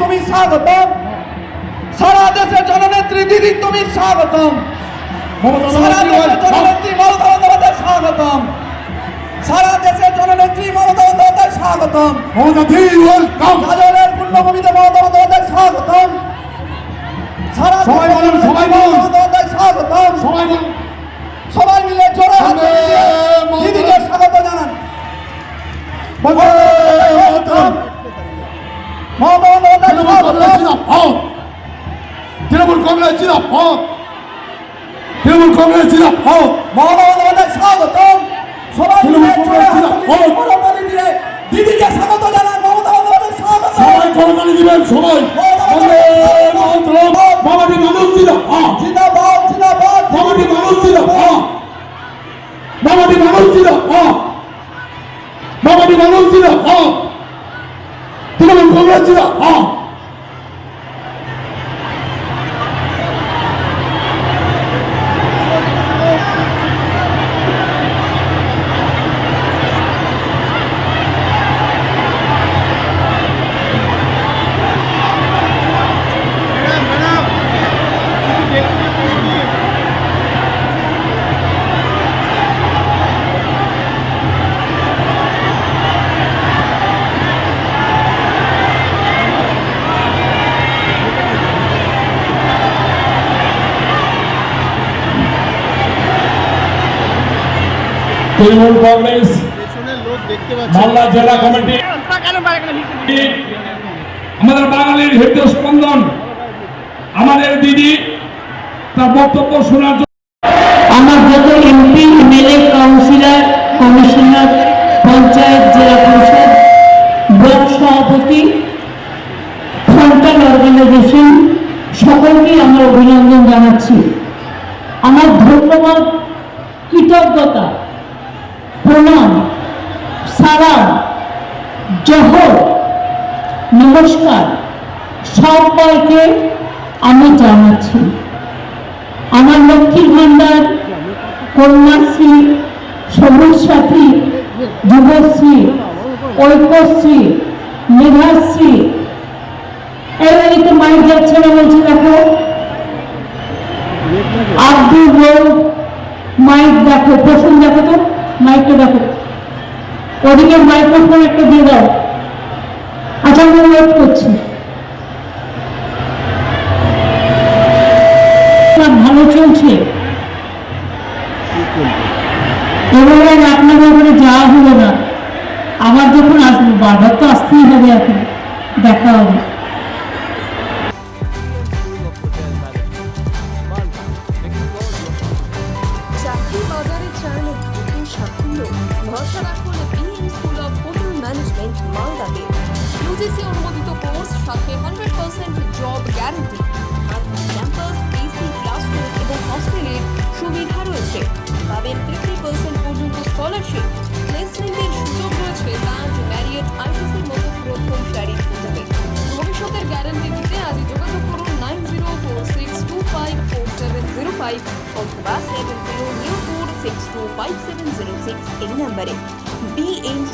তুমি স্বাগতম। সারা দেশের জননেত্রী দিদি তুমি স্বাগতম। সারা দেশের. জননেত্রী মমতা বন্দ্যোপাধ্যায় স্বাগতম। সারা দেশের জননেত্রী মমতা বন্দ্যোপাধ্যায় স্বাগতম। গাজলের পূর্ণভূমিতে মমতা বন্দ্যোপাধ্যায় স্বাগতম সারা সবাই দেশের বলুন, সবাই জননেত্রী বলুন। মমতা বন্দ্যোপাধ্যায় স্বাগতম সবাই বলুন সবাই মিলে জোরে হাত বন্দে দিয়ে মাতরম। দিদিকে স্বাগত জানান বন্দে মাতরম। মমতা বন্দ্যোপাধ্যায় তৃণমূল কংগ্রেস জিন্দাবাদ। তৃণমূল কংগ্রেস জিন্দাবাদ। তৃণমূল কংগ্রেস জিন্দাবাদ মমতা বন্দ্যোপাধ্যায় স্বাগতম। সবাই মিলে তৃণমূল জোরে হাত কংগ্রেস দিয়ে জিন্দাবাদ। করতালি দিয়ে। দিদিকে স্বাগত জানান মমতা বন্দ্যোপাধ্যায় স্বাগত। সবাই করতালি দিবেন সবাই। বাবাটি মানুষ জিন্দাবাদ। জিন্দাবাদ জিন্দাবাদ। বাবাটি মানুষ জিন্দাবাদ। বাবাটি মানুষ জিন্দাবাদ। বাবাটি মানুষ জিন্দাবাদ। তৃণমূল কংগ্রেস তৃণমূল কংগ্রেস মালদা জেলা কমিটি আমাদের বাঙালির হৃদয় স্পন্দন। আমাদের দিদি তার বক্তব্য শোনার জন্য। আমার যত MP MLA councillor commissioner panchayat জেলা পরিষদ ব্লক সভাপতি ফ্রন্টাল অর্গানাইজেশন সকলকেই আমরা অভিনন্দন জানাচ্ছি। আমার ধন্যবাদ কৃতজ্ঞতা। সালাম জহর, নমস্কার, সবাইকে আমি জানাচ্ছি। আমার লক্ষ্মীর ভান্ডার, কন্যাশ্রী সবুজ সাথী যুবশ্রী, ঐক্যশ্রী, মেধাশ্রী একটু মাইক যাচ্ছে না বলছে দেখো। আব্দুল মাইক দেখো প্রথম দেখো তো মাইকটা দেখো। ওদিকে মাইক্রোফোন একটা দিয়ে দাও আচ্ছা আমি ওয়েট করছি। ভালো চলছে। এবারে আপনাদের ওখানে যাওয়া হলো না। আবার যখন আসব, বারবার তো আসতেই হবে এখন। দেখা হবে। চাকরি বাজারে অনুমোদিত কোর্স, সাথে hundred percent job guarantee campus AC classroom এবং হস্টেলের সুবিধা রয়েছে। পাবেন ফিফটি পার্সেন্ট পর্যন্ত স্কলারশিপ প্লেসমেন্টের সুযোগ রয়েছে তাজ ম্যারিয়েট আইটিসির মতো প্রথম সারির হোটেলে ভবিষ্যতের গ্যারান্টি দিতে আজই যোগাযোগ করুন nine zero four six two five four seven zero five অথবা seven zero zero four six two five seven zero six এই নাম্বারে B